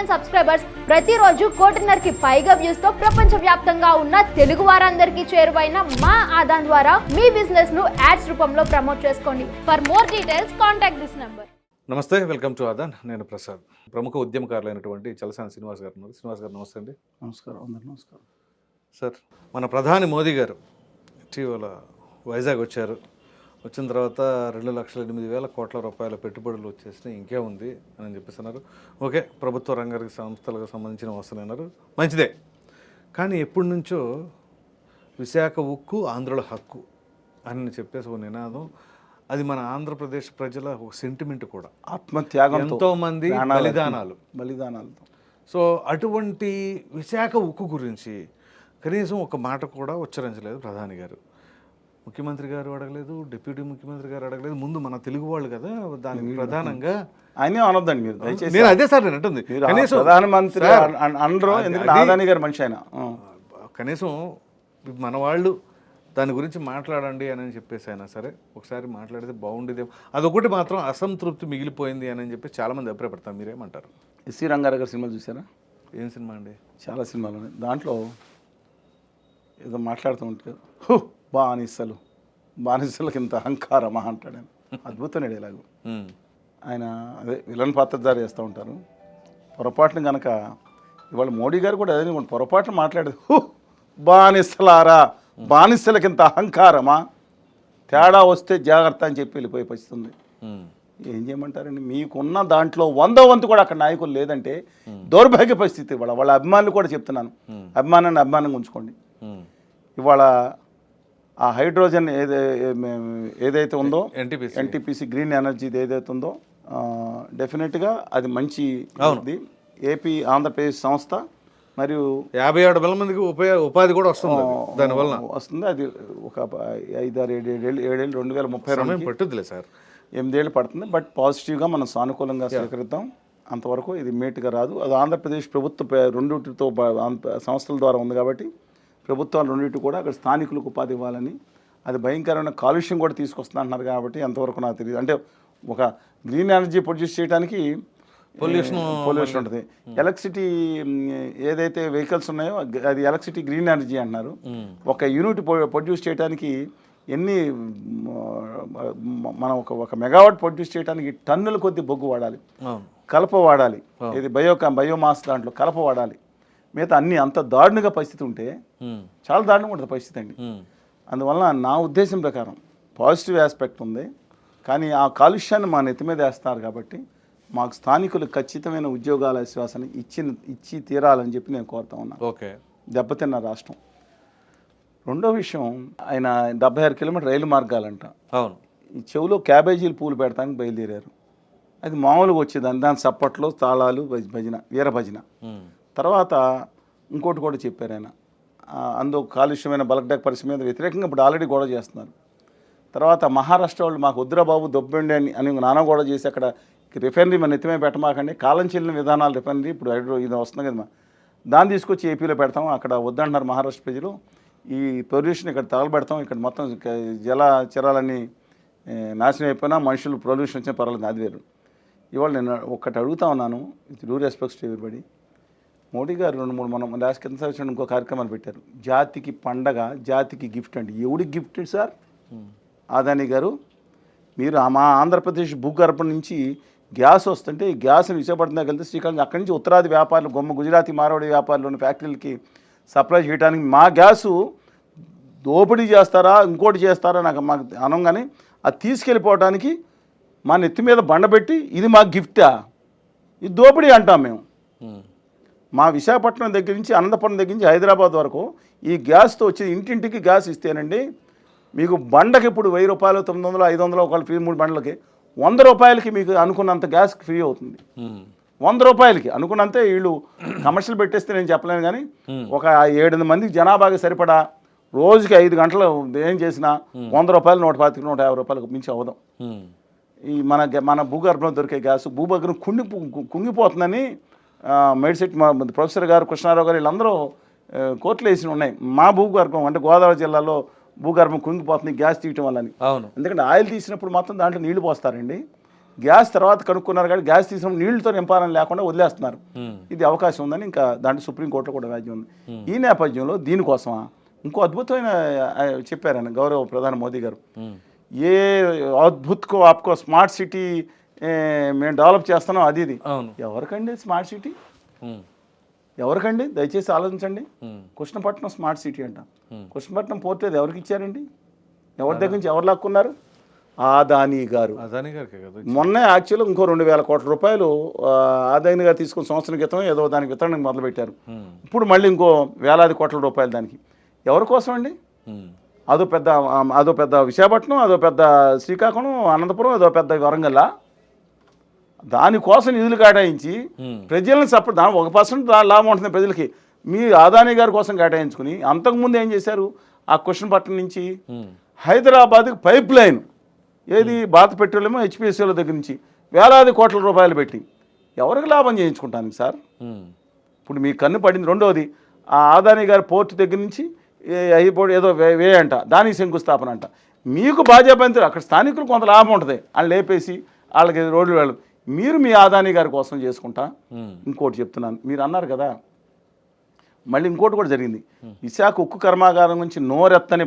Million subscribers ప్రతిరోజు కోటిన్నరకి పైగా వ్యూస్తో ప్రపంచ వ్యాప్తంగా ఉన్న తెలుగు వారందరికీ చేరువైన మా ఆదాన్ ద్వారా మీ బిజినెస్ను యాడ్స్ రూపంలో ప్రమోట్ చేసుకోండి. For more details contact this number నమస్తే వెల్కమ్ టు ఆదాన్. నేను ప్రసాద్. ప్రముఖ ఉద్యమకారులైనటువంటి చలసాని శ్రీనివాస్ గారు ఉన్నారు. శ్రీనివాస్ గారు నమస్తే అండి. నమస్కారం అందరు నమస్కారం. సార్ మన ప్రధాని మోదీ గారు ఇటీవల వైజాగ్ వచ్చారు. వచ్చిన తర్వాత రెండు లక్షల ఎనిమిది వేల కోట్ల రూపాయల పెట్టుబడులు వచ్చేసినాయి. ఇంకే ఉంది అని చెప్పేస్తున్నారు ఓకే ప్రభుత్వ రంగానికి సంస్థలకు సంబంధించిన వస్తున్నారు మంచిదే. కానీ ఎప్పటి నుంచో విశాఖ ఉక్కు ఆంధ్రుల హక్కు అని చెప్పేసి ఒక నినాదం. అది మన ఆంధ్రప్రదేశ్ ప్రజల ఒక సెంటిమెంట్ కూడా. ఆత్మత్యాగంతో ఎంతో మంది ప్రాణాలు బలిదానాలు. బలిదానాలతో. సో అటువంటి విశాఖ ఉక్కు గురించి కనీసం ఒక మాట కూడా ఉచ్చరించలేదు ప్రధాని గారు. ముఖ్యమంత్రి గారు అడగలేదు డిప్యూటీ ముఖ్యమంత్రి గారు అడగలేదు. ముందు మన తెలుగు వాళ్ళు కదా దానికి ప్రధానంగా ఆయనే అనొద్దండి మీరు దయచేసి. నేను అదే సార్ నేను అంటుంది. ప్రధానమంత్రి అనరు ఎందుకంటే ఆదాని గారి మనిషి ఆయన. కనీసం మన వాళ్ళు దాని గురించి మాట్లాడండి అని చెప్పేసి అయినా సరే ఒకసారి మాట్లాడితే బాగుండేది అదొకటి మాత్రం అసంతృప్తి మిగిలిపోయింది అని చెప్పి చాలామంది అభిప్రాయపడతారు మీరేమంటారు? ఎస్సీ రంగారావు గారి సినిమాలు చూసారా ఏం సినిమా అండి? చాలా సినిమాలు ఉన్నాయి. దాంట్లో ఏదో మాట్లాడుతూ ఉంటారు. బానిసలు. బానిసలకి ఇంత అహంకారమా అంటాడు ఆయన. అద్భుతమైన డైలాగు ఆయన అదే విలన్ పాత్రధారి చేస్తూ ఉంటారు. పొరపాటున కనుక ఇవాళ మోడీ గారు కూడా అదే పొరపాటున మాట్లాడేది హు బానిసలారా బానిసలకింత అహంకారమా? తేడా వస్తే జాగ్రత్త అని చెప్పి వెళ్ళిపోయి పరిస్థితి ఉంది. ఉమ్, ఏం చేయమంటారండి? మీకున్న దాంట్లో వందో వంతు కూడా అక్కడ నాయకులు లేదంటే దౌర్భాగ్య పరిస్థితి ఇవాళ. వాళ్ళ అభిమానులు కూడా చెప్తున్నాను. అభిమానాన్ని అభిమానంగా ఉంచుకోండి. ఇవాళ ఆ హైడ్రోజన్ ఏదే ఏదైతే ఉందో NTPC. ఎన్టీపీసీ గ్రీన్ ఎనర్జీది ఏదైతే ఉందో డెఫినెట్గా అది మంచి ఇది. ఏపీ ఆంధ్రప్రదేశ్ సంస్థ మరియు యాభై ఏడు వేల మందికి ఉపయోగ ఉపాధి కూడా వస్తుంది. దానివల్ల వస్తుంది. అది ఒక ఐదారు ఏడు ఏడేళ్ళు ఏడేళ్ళు రెండు వేల ముప్పై రెండు పట్టుద్దిలే సార్. ఎనిమిదేళ్ళు పడుతుంది. బట్ పాజిటివ్గా మనం సానుకూలంగా స్వీకరిద్దాం. అంతవరకు ఇది మేటుగా రాదు. అది ఆంధ్రప్రదేశ్ ప్రభుత్వ ఆంధ్ర- సంస్థల ద్వారా ఉంది కాబట్టి ప్రభుత్వాలు రెండింటి కూడా అక్కడ స్థానికులకు ఉపాధి ఇవ్వాలని అది భయంకరమైన కాలుష్యం కూడా తీసుకొస్తుంది అంటున్నారు కాబట్టి ఎంతవరకు నాకు తెలియదు అంటే ఒక గ్రీన్ ఎనర్జీ ప్రొడ్యూస్ చేయడానికి Pollution పొల్యూషన్ ఉంటుంది. ఎలక్ట్రిసిటీ ఏదైతే వెహికల్స్ ఉన్నాయో అది ఎలక్ట్రిసిటీ గ్రీన్ ఎనర్జీ అంటున్నారు. ఒక యూనిట్ ప్రొడ్యూస్ చేయడానికి ఎన్ని మనం ఒక ఒక మెగావాట్ ప్రొడ్యూస్ చేయడానికి టన్నుల కొద్ది బొగ్గు వాడాలి. కలప వాడాలి. ఇది బయో బయోమాస్ దాంట్లో కలప వాడాలి. మిగతా అన్ని అంత దారుణంగా పరిస్థితి ఉంటే చాలా దారుణంగా ఉంటుంది పరిస్థితి అండి. ఉమ్, అందువలన నా ఉద్దేశం ప్రకారం పాజిటివ్ ఆస్పెక్ట్ ఉంది. కానీ ఆ కాలుష్యాన్ని మా నెత్తి మీద వేస్తారు కాబట్టి మాకు స్థానికులు ఖచ్చితమైన ఉద్యోగాల విశ్వాసాన్ని ఇచ్చి ఇచ్చి తీరాలని చెప్పి నేను కోరుతా ఉన్నాను ఓకే. దెబ్బతిన్న రాష్ట్రం. రెండో విషయం ఆయన డెబ్బై ఆరు కిలోమీటర్ రైలు మార్గాలంట. అవును. ఈ చెవులో క్యాబేజీలు పూలు పెడతానికి బయలుదేరారు. అది మామూలుగా వచ్చేదాన్ని దాని చప్పట్లు తాళాలు భజ- భజన వీర భజన తర్వాత ఇంకోటి కూడా చెప్పారు ఆయన. ఆ, అందు కాలుష్యమైన బలక్డాక్ పరిస్థితి మీద వ్యతిరేకంగా ఇప్పుడు ఆల్రెడీ గొడవ చేస్తున్నారు. తర్వాత మహారాష్ట్ర వాళ్ళు మాకు ఉద్రబాబు దొబ్బండి అని అని నానా గొడవ చేసి అక్కడ రిఫైనరీ మన ఎత్తిమే పెట్టమాకండి కాలం చెల్లిన విధానాలు రిఫైనరీ ఇప్పుడు హైడ్రో ఇది వస్తుంది కదా దాన్ని తీసుకొచ్చి ఏపీలో పెడతాం అక్కడ వద్దంటున్నారు మహారాష్ట్ర ప్రజలు. ఈ పొల్యూషన్ ఇక్కడ తగలబెడతాం ఇక్కడ మొత్తం జల చరాలన్నీ నాశనం అయిపోయినా మనుషులు పొల్యూషన్ వచ్చినా పర్వాలేదు అది వేరు. ఇవాళ నేను ఒక్కటి అడుగుతా ఉన్నాను ఇది do respects to everybody Modi garu రెండు మూడు మనం లాస్ట్ కింద సంవత్సరం ఇంకో కార్యక్రమాలు పెట్టారు. జాతికి పండగ జాతికి గిఫ్ట్ అండి ఎవడికి గిఫ్ట్ సార్? ఆదాని గారు మీరు మా ఆంధ్రప్రదేశ్ భూగర్భం నుంచి గ్యాస్ వస్తుంటే ఈ గ్యాస్ని విశాఖపట్నం దగ్గర వెళ్తే శ్రీకాకుళం అక్కడి నుంచి ఉత్తరాది వ్యాపారులు గొమ్మ గుజరాతీ మారవాడి వ్యాపారులు ఉన్న ఫ్యాక్టరీలకి సప్లై చేయడానికి మా గ్యాసు దోపిడీ చేస్తారా ఇంకోటి చేస్తారా నాకు మాకు అనగానే అది తీసుకెళ్ళిపోవడానికి మా నెత్తి మీద బండబెట్టి ఇది మా గిఫ్టా? ఇది దోపిడీ అంటాం మేము. మా విశాఖపట్నం దగ్గర నుంచి అనంతపురం దగ్గర నుంచి హైదరాబాద్ వరకు ఈ గ్యాస్తో వచ్చి ఇంటింటికి గ్యాస్ ఇస్తేనండి మీకు బండకి ఇప్పుడు వెయ్యి రూపాయలు తొమ్మిది వందలు ఐదు వందలు ఒకళ్ళు ఫ్రీ మూడు బండ్లకి వంద రూపాయలకి మీకు అనుకున్నంత గ్యాస్ ఫ్రీ అవుతుంది. వంద రూపాయలకి అనుకున్నంతే వీళ్ళు కమర్షియల్ పెట్టేస్తే నేను చెప్పలేను కానీ ఒక ఏడు మంది జనాభాకి సరిపడా రోజుకి ఐదు గంటలు ఏం చేసినా వంద రూపాయలు నూట పాతిక నూట యాభై రూపాయలకు మించి అవదాం ఈ మన మన భూగర్భంలో దొరికే గ్యాస్ భూభగ్నం కుంగి కుంగిపోతుందని మేడ్సెట్ మా ప్రొఫెసర్ గారు కృష్ణారావు గారు వీళ్ళందరూ కోర్టులు వేసి ఉన్నాయి. మా భూగర్భం అంటే గోదావరి జిల్లాలో భూగర్భం కుంగిపోతుంది గ్యాస్ తీయటం వల్లని అవును. ఎందుకంటే ఆయిల్ తీసినప్పుడు మాత్రం దాంట్లో నీళ్ళు పోస్తారండి. గ్యాస్ తర్వాత కనుక్కున్నారు కానీ గ్యాస్ తీసిన నీళ్ళతో నింపాలని లేకుండా వదిలేస్తున్నారు. ఇది అవకాశం ఉందని ఇంకా దాంట్లో సుప్రీంకోర్టులో కూడా వ్యాజ్యం ఉంది. ఈ నేపథ్యంలో దీనికోసమా? ఇంకో అద్భుతమైన ఆ, చెప్పారు ఆయన గౌరవ ప్రధాని మోదీ గారు. ఏ అద్భుత్కో ఆప్కో స్మార్ట్ సిటీ మేము డెవలప్ చేస్తున్నాం అది ఇది. ఎవరికండి స్మార్ట్ సిటీ. ఎవరికండి? దయచేసి ఆలోచించండి. కృష్ణపట్నం స్మార్ట్ సిటీ అంట. కృష్ణపట్నం పోర్ట్ అది ఎవరికి ఇచ్చారండి? ఎవరి దగ్గర నుంచి ఎవరు లాక్కున్నారు? ఆదాని గారు. అదాని కదా మొన్న యాక్చువల్గా ఇంకో రెండు వేల కోట్ల రూపాయలు ఆదాని గారు తీసుకున్న సంవత్సరం క్రితం ఏదో దానికి వితరణ మొదలుపెట్టారు. ఇప్పుడు మళ్ళీ ఇంకో వేలాది కోట్ల రూపాయలు దానికి. ఎవరి కోసం అండి. అదో పెద్ద అదో పెద్ద విశాఖపట్నం అదో పెద్ద శ్రీకాకుళం అనంతపురం అదో పెద్ద వరంగల్ దానికోసం నిధులు కేటాయించి. ప్రజలను సపోర్ట్ దాని ఒక పర్సెంట్ లాభం ఉంటుంది ప్రజలకి. మీ ఆదాని గారి కోసం కేటాయించుకుని అంతకుముందు ఏం చేశారు? ఆ కృష్ణపట్నం నుంచి. హైదరాబాద్కి పైప్ లైన్ ఏది భారత పెట్రోలియం హెచ్పిఎస్సీల దగ్గర నుంచి వేలాది కోట్ల రూపాయలు పెట్టి ఎవరికి లాభం చేయించుకుంటాను సార్. ఇప్పుడు మీ కన్ను పడింది రెండవది ఆ ఆదాని గారి పోర్టు దగ్గర నుంచి అయిపోయి ఏదో వే అంట దానికి శంకుస్థాపన అంట. మీకు బాధ్యపంతులు అక్కడ స్థానికులు కొంత లాభం ఉంటుంది. వాళ్ళు లేపేసి వాళ్ళకి రోడ్లు వెళ్ళు మీరు మీ ఆదాని గారి కోసం చేసుకుంటా. ఇంకోటి చెప్తున్నాను. మీరు అన్నారు కదా మళ్ళీ ఇంకోటి కూడా జరిగింది. విశాఖ ఉక్కు కర్మాగారం నుంచి నోరెత్తని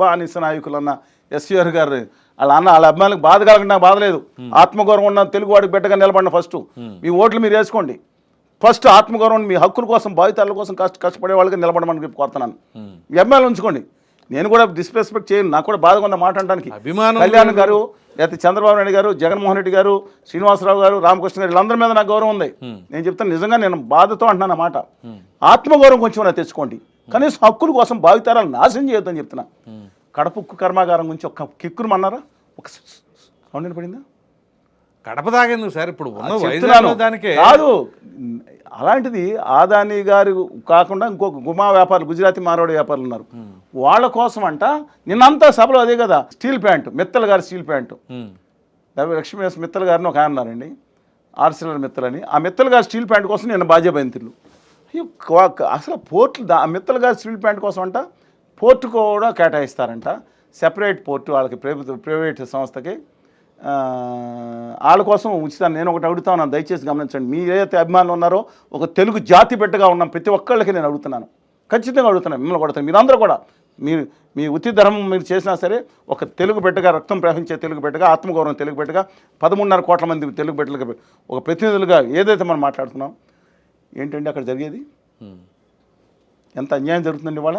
బానిస నాయకులు అన్న ఎస్వీఆర్ గారు వాళ్ళ అన్న వాళ్ళ అభిమానులకు బాధ కలగండి నాకు బాధ లేదు. ఆత్మగౌరవం ఉన్న తెలుగు వాడికి బిడ్డగా నిలబడిన ఫస్ట్ మీ ఓట్లు మీరు వేసుకోండి. ఫస్ట్ ఆత్మగౌరవం మీ హక్కుల కోసం బాధితుల కోసం కష్ట కష్టపడే వాళ్ళకి నిలబడమని చెప్పి కోరుతున్నాను. మీ అభిమానులు ఉంచుకోండి. నేను కూడా డిస్రెస్పెక్ట్ చేయను. నాకు కూడా బాధగా ఉంది మాట అనడానికి అభిమానం కళ్యాణ్ గారు లేకపోతే చంద్రబాబు నాయుడు గారు జగన్మోహన్ రెడ్డి గారు శ్రీనివాసరావు గారు రామకృష్ణ గారు వీళ్ళందరి మీద నాకు గౌరవం ఉంది. నేను చెప్తాను నిజంగా నేను బాధతో అంటున్నాను అన్నమాట. ఆత్మగౌరవం కొంచెం తెచ్చుకోండి. కనీసం హక్కుల కోసం భావితరాలు నాశనం చేయొద్దని చెప్తున్నా. కడప ఉక్కు కర్మాగారం గురించి ఒక కిక్కురు అన్నారా ఒక సౌండ్ వినపడిందా? కడప దాగేందుకు సార్? ఇప్పుడు ఉన్న దానికే కాదు. అలాంటిది ఆదాని గారు కాకుండా ఇంకొక గుమా వ్యాపారులు గుజరాతీ మార్వాడి వ్యాపారులు ఉన్నారు. వాళ్ళ కోసం అంట నిన్నంతా సభలో అదే కదా స్టీల్ ప్యాంటు మిత్తల్ గారి స్టీల్ ప్యాంటు లక్ష్మీ మిత్తల్ గారిని ఒక ఆయన ఉన్నారండి. ఆర్సిలర్ మిత్తల్ అని ఆ మిత్తల్ గారి స్టీల్ ప్యాంట్ కోసం నేను బాధ్యపంతులు అసలు పోర్ట్లు ఆ మిత్తల్ గారి స్టీల్ ప్యాంట్ కోసం అంట పోర్టు కూడా కేటాయిస్తారంట. సెపరేట్ పోర్టు వాళ్ళకి ప్రభుత్వ ప్రైవేట్ సంస్థకి. వాళ్ళ కోసం ఉచితాన్ని నేను ఒకటి అడుగుతా ఉన్నాను. దయచేసి గమనించండి. మీ ఏదైతే అభిమానులు ఉన్నారో ఒక తెలుగు జాతి బిడ్డగా ఉన్నాం ప్రతి ఒక్కళ్ళకి నేను అడుగుతున్నాను. ఖచ్చితంగా అడుగుతున్నాను. మిమ్మల్ని కొడతాను మీరందరూ కూడా మీరు మీ ఉత్తి ధర్మం మీరు చేసినా సరే ఒక తెలుగు బిడ్డగా రక్తం ప్రవహించే తెలుగు బిడ్డగా ఆత్మగౌరవం తెలుగు బిడ్డగా పదమూడున్నర కోట్ల మంది తెలుగు బిడ్డలుగా ఒక ప్రతినిధులుగా ఏదైతే మనం మాట్లాడుతున్నాం ఏంటండి అక్కడ జరిగేది. ఎంత అన్యాయం జరుగుతుందండి ఇవాళ?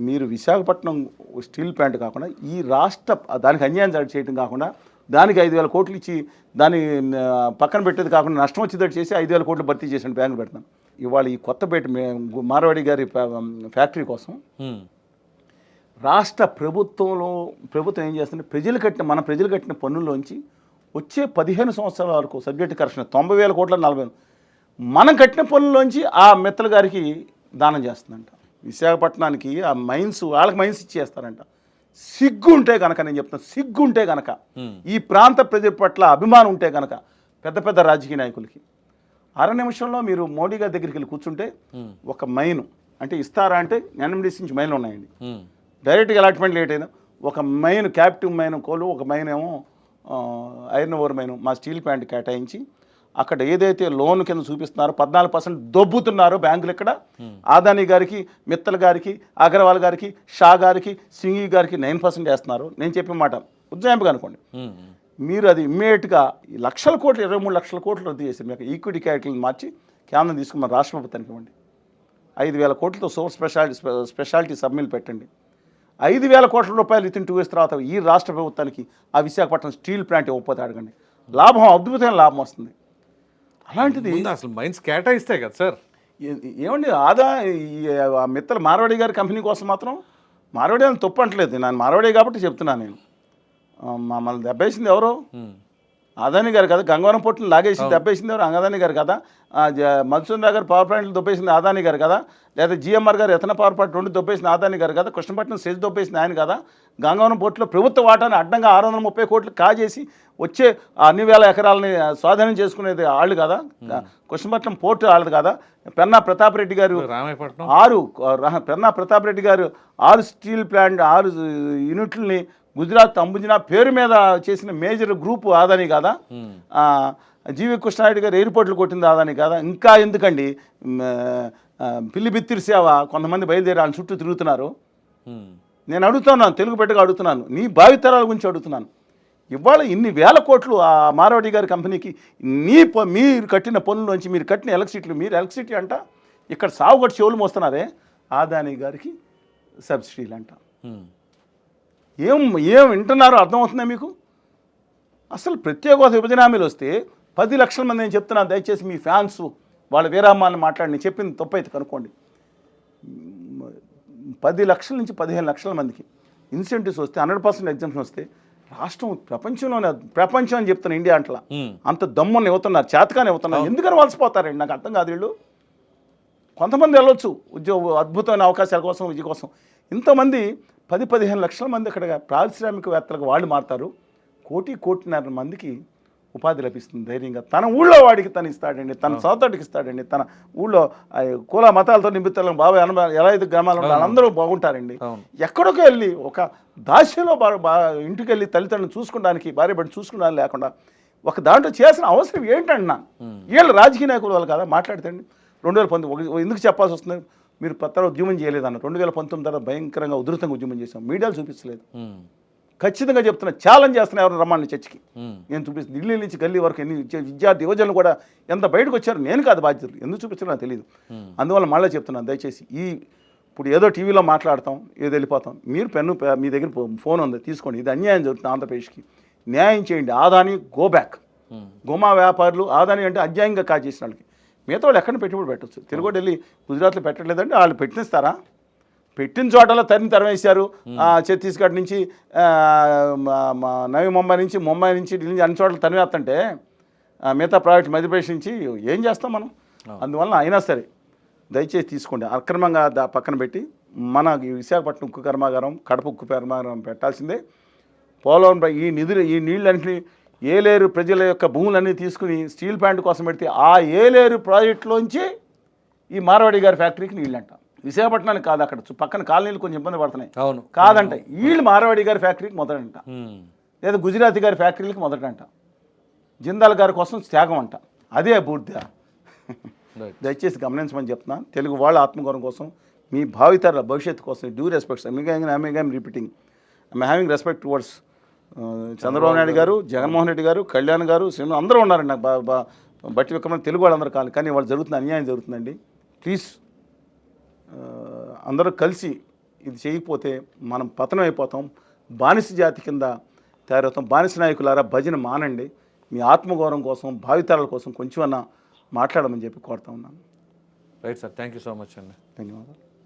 మీరు విశాఖపట్నం స్టీల్ ప్లాంట్ కాకుండా ఈ రాష్ట్ర దానికి అన్యాయం చేయడం కాకుండా దానికి ఐదు వేల కోట్లు ఇచ్చి దాని ఆ, పక్కన పెట్టేది కాకుండా నష్టం వచ్చేటట్టు చేసి ఐదు వేల కోట్లు భర్తీ చేసిన బ్యాంకు పెడతాం ఇవాళ ఈ కొత్తపేట మార్వాడి గారి ఫ్యా- ఫ్యాక్టరీ కోసం. రాష్ట్ర ప్రభుత్వంలో ప్రభుత్వం ఏం చేస్తుంది ప్రజలు కట్టిన మన ప్రజలు కట్టిన పన్నుల్లోంచి వచ్చే పదిహేను సంవత్సరాల వరకు సబ్జెక్ట్ కరెక్షన్ తొంభై వేల కోట్ల నలభై వేలు. మనం కట్టిన పన్నులోంచి ఆ మిత్తల గారికి దానం చేస్తుందంట విశాఖపట్నానికి ఆ మైన్స్ వాళ్ళకి మైన్స్ ఇచ్చేస్తారంట. సిగ్గు ఉంటే కనుక నేను చెప్తాను సిగ్గు ఉంటే కనుక ఈ ప్రాంత ప్రజల పట్ల అభిమానం ఉంటే కనుక పెద్ద పెద్ద రాజకీయ నాయకులకి. అర నిమిషంలో మీరు మోడీ గారి దగ్గరికి వెళ్ళి కూర్చుంటే ఒక మైన్ అంటే ఇస్తారా అంటే ఎన్ఎండిసి నుంచి మైన్లు ఉన్నాయండి. డైరెక్ట్గా అలాట్మెంట్ లేట్ అయినా ఒక మైన్ క్యాప్టివ్ మైన్ కోలు ఒక మైన్ ఏమో ఐరన్ ఓవర్ మైన్ మా స్టీల్ ప్లాంట్ కేటాయించి అక్కడ ఏదైతే లోన్ కింద చూపిస్తున్నారో పద్నాలుగు పర్సెంట్ దొబ్బుతున్నారో బ్యాంకులు ఇక్కడ. ఆదాని గారికి మిత్తల్ గారికి అగర్వాల్ గారికి షా గారికి సింగి గారికి నైన్ పర్సెంట్ వేస్తున్నారు. నేను చెప్పిన మాట ఉజ్జాయింపుగా అనుకోండి. మీరు అది ఇమ్మీడియట్గా ఈ లక్షల కోట్లు ఇరవై మూడు లక్షల కోట్లు రద్దు చేశారు మీకు ఈక్విటీ క్యాపిటల్ మార్చి కేంద్రం తీసుకుని మన రాష్ట్ర ప్రభుత్వానికి ఇవ్వండి. ఐదు వేల కోట్లతో సూపర్ స్పెషాలిటీ స్పె- స్పెషాలిటీ సబ్మిల్ పెట్టండి. ఐదు వేల కోట్ల రూపాయలు వితిన్ టూ ఇయర్స్ తర్వాత ఈ రాష్ట్ర ప్రభుత్వానికి ఆ విశాఖపట్నం స్టీల్ ప్లాంట్ ఇవ్వకపోతే అడగండి లాభం అద్భుతమైన లాభం వస్తుంది. అలాంటిది అసలు మైన్స్ కేటాయిస్తే కదా సార్. ఏమండి ఆదా మిత్తల మార్వాడి గారి కంపెనీ కోసం మాత్రం మార్వాడి అని తప్పు అంటలేదు. నేను మార్వాడి కాబట్టి చెప్తున్నాను నేను. మమ్మల్ని దెబ్బేసింది ఎవరు. అదాని గారు కదా గంగవరం పొట్టును లాగేసి దెబ్బేసింది ఎవరు? అంగదాని గారు కదా. ఆ, జ- మధుసూదన్ గారు పవర్ ప్లాంట్లు దొబ్బేసింది అదాని గారు కదా. లేదా జిఎంఆర్ గారు ఎతన పవర్ ప్లాంట్ రెండు దొబ్బేసింది అదాని గారు కదా. కృష్ణపట్నం సెజ్ దొబ్బేసింది ఆయన కదా. గంగవరం పోర్టులో ప్రభుత్వ వాటాను అడ్డంగా ఆరు వందల ముప్పై కోట్లు కాజేసి వచ్చే అన్ని వేల ఎకరాలని స్వాధీనం చేసుకునేది వాళ్ళు కదా. కృష్ణపట్నం పోర్టు వాళ్ళది కదా. పెన్నా ప్రతాప్ రెడ్డి గారు ఆరు పెన్నా ప్రతాప్ రెడ్డి గారు ఆరు స్టీల్ ప్లాంట్ ఆరు యూనిట్లని గుజరాత్ అంబుజన పేరు మీద చేసిన మేజర్ గ్రూప్ ఆదాని కాదా? జీవి కృష్ణారెడ్డి గారు ఎయిర్పోర్ట్లు కొట్టింది ఆదాని కాదా? ఇంకా ఎందుకండి? పిల్లి బిత్తిరి సేవ కొంతమంది బయలుదేరి ఆయన చుట్టూ తిరుగుతున్నారు. నేను అడుగుతున్నాను తెలుగు బిడ్డగా అడుగుతున్నాను. నీ భావితరాల గురించి అడుగుతున్నాను. ఇవాళ ఇన్ని వేల కోట్లు ఆ మారవాడి గారి కంపెనీకి నీ ప- మీరు కట్టిన పనుల్లోంచి మీరు కట్టిన ఎలక్ట్రిసిటీ మీరు ఎలక్ట్రిసిటీ అంట ఇక్కడ సాగుగట్టు చెవులు మోస్తున్నారే? ఆదాని గారికి సబ్సిడీలు అంట. ఏం ఏం వింటున్నారో అర్థమవుతుందా మీకు? అసలు ప్రత్యేక హోదా విభజన హామీలు వస్తే పది లక్షల మంది నేను చెప్తున్నాను దయచేసి మీ ఫ్యాన్స్ వాళ్ళ వీరామ్మాన్ని మాట్లాడి నేను చెప్పింది తప్పైతే కనుక్కోండి. పది లక్షల నుంచి పదిహేను లక్షల మందికి ఇన్సెంటివ్స్ వస్తే హండ్రెడ్ పర్సెంట్ ఎగ్జామ్షన్ వస్తే రాష్ట్రం ప్రపంచంలోనే ప్రపంచం అని చెప్తున్నా ఇండియా అంటలా. అంత దమ్ముని ఇవ్వుతున్నారు చేతకాని ఇవ్వుతున్నారు ఎందుకని వలసిపోతారండి నాకు అర్థం కాదు వీళ్ళు. కొంతమంది వెళ్ళొచ్చు ఉద్యోగ అద్భుతమైన అవకాశాల కోసం విజయ కోసం. ఇంతమంది పది పదిహేను లక్షల మంది అక్కడ పారిశ్రామికవేత్తలకు వాళ్ళు మారుతారు. కోటి కోటిన్నర మందికి ఉపాధి లభిస్తుంది ధైర్యంగా. తన ఊళ్ళో వాడికి తను ఇస్తాడండి తన సోదరుడికి ఇస్తాడండి తన ఊళ్ళో కుల మతాలతో నిమిత్తాలను బాగా ఎనభై ఎలా ఐదు గ్రామాలు ఉంటారు అందరూ బాగుంటారండి. ఎక్కడికో వెళ్ళి ఒక దాస్యంలో ఇంటికి వెళ్ళి తల్లిదండ్రులు చూసుకోవడానికి భార్య బిడ్డ చూసుకోవడానికి లేకుండా ఒక దాంట్లో చేసిన అవసరం ఏంటన్నా? వీళ్ళు రాజకీయ నాయకులు వాళ్ళు కదా మాట్లాడతండి రెండు వేల పంతొమ్మిది ఎందుకు చెప్పాల్సి వస్తుంది? మీరు పత్ర ఉద్యమం చేయలేదన్న రెండు వేల పంతొమ్మిది తర్వాత భయంకరంగా ఉధృతంగా ఉద్యమం చేశాం. మీడియాలు చూపించలేదు. ఖచ్చితంగా చెప్తున్నా ఛాలెంజ్ చేస్తున్నా ఎవరు రమ్మని చర్చికి. నేను చూపిస్తాను ఢిల్లీ నుంచి గల్లీ వరకు ఎన్ని విద్యా- విద్యార్థి యువజనులు కూడా ఎంత బయటకు వచ్చారు నేను కాదు బాధ్యతలు ఎందుకు చూపించారో నాకు తెలియదు. అందువల్ల మళ్ళీ చెప్తున్నాను దయచేసి ఈ ఇప్పుడు ఏదో టీవీలో మాట్లాడతాం ఏదో వెళ్ళిపోతాం. మీరు పెన్ను మీ దగ్గర ఫోన్ ఉంది తీసుకోండి. ఇది అన్యాయం జరుగుతుంది ఆంధ్రప్రదేశ్కి. న్యాయం చేయండి. Adani go back. గోమా వ్యాపారులు ఆదాని అంటే అన్యాయంగా కాజేసిన వాళ్ళకి. మిగతా వాళ్ళు ఎక్కడ పెట్టుబడి పెట్టచ్చు? తెలుగు వెళ్ళి గుజరాత్లో పెట్టట్లేదంటే వాళ్ళు పెట్టిస్తారా పెట్టిన చోటలో తరిమి తరమేశారు. ఆ, ఛత్తీస్గఢ్ నుంచి నవీ ముంబై నుంచి ముంబై నుంచి ఢిల్లీ నుంచి అన్ని చోట్ల తరిమేస్తుంటే మిగతా ప్రైవేట్ మధ్యప్రదేశ్ నుంచి ఏం చేస్తాం మనం? అందువలన అయినా సరే దయచేసి తీసుకోండి. అక్రమంగా దా పక్కన పెట్టి మన ఈ విశాఖపట్నం ఉక్కు కర్మాగారం కడప ఉక్కు కర్మాగారం పెట్టాల్సిందే. పోలవరం ఈ నిధులు ఈ నీళ్ళన్నింటినీ ఏలేరు ప్రజల యొక్క భూములన్నీ తీసుకుని స్టీల్ ప్లాంట్ కోసం పెడితే ఆ ఏలేరు ప్రాజెక్టులోంచి ఈ మార్వాడి గారి ఫ్యాక్టరీకి నీళ్ళంట. విశాఖపట్నానికి కాదు అక్కడ చు- పక్కన కాలనీలు కొంచెం ఇబ్బంది పడుతున్నాయి. అవును. కాదంట. వీళ్ళు మార్వాడి గారి ఫ్యాక్టరీకి మొదటంట. లేదా గుజరాతీ గారి ఫ్యాక్టరీలకు మొదటంట. జిందాల్ గారి కోసం త్యాగం అంట. అదే రైట్ దయచేసి గమనించమని చెప్తున్నా. తెలుగు వాళ్ళ ఆత్మగౌరవం కోసం మీ భావితరాల భవిష్యత్తు కోసం due respects I'm repeating I'm having respect towards Chandrababu Naidu garu Jaganmohan Reddy గారు కళ్యాణ్ గారు శ్రీను అందరూ ఉన్నారండి నాకు బా- బా- బట్టి విక్రమణ తెలుగు వాళ్ళందరూ కాదు కానీ వాళ్ళు జరుగుతున్న అన్యాయం జరుగుతుందండి. ప్లీజ్ అందరూ కలిసి ఇది చేయకపోతే మనం పతనం అయిపోతాం. బానిస జాతి కింద తయారవుతాం. బానిస నాయకులారా భజన మానండి. మీ ఆత్మగౌరవం కోసం భావితరాల కోసం కొంచెమన్నా మాట్లాడమని చెప్పి కోరుతా ఉన్నాను. Right sir thank you so much అండి ధన్యవాదాలు.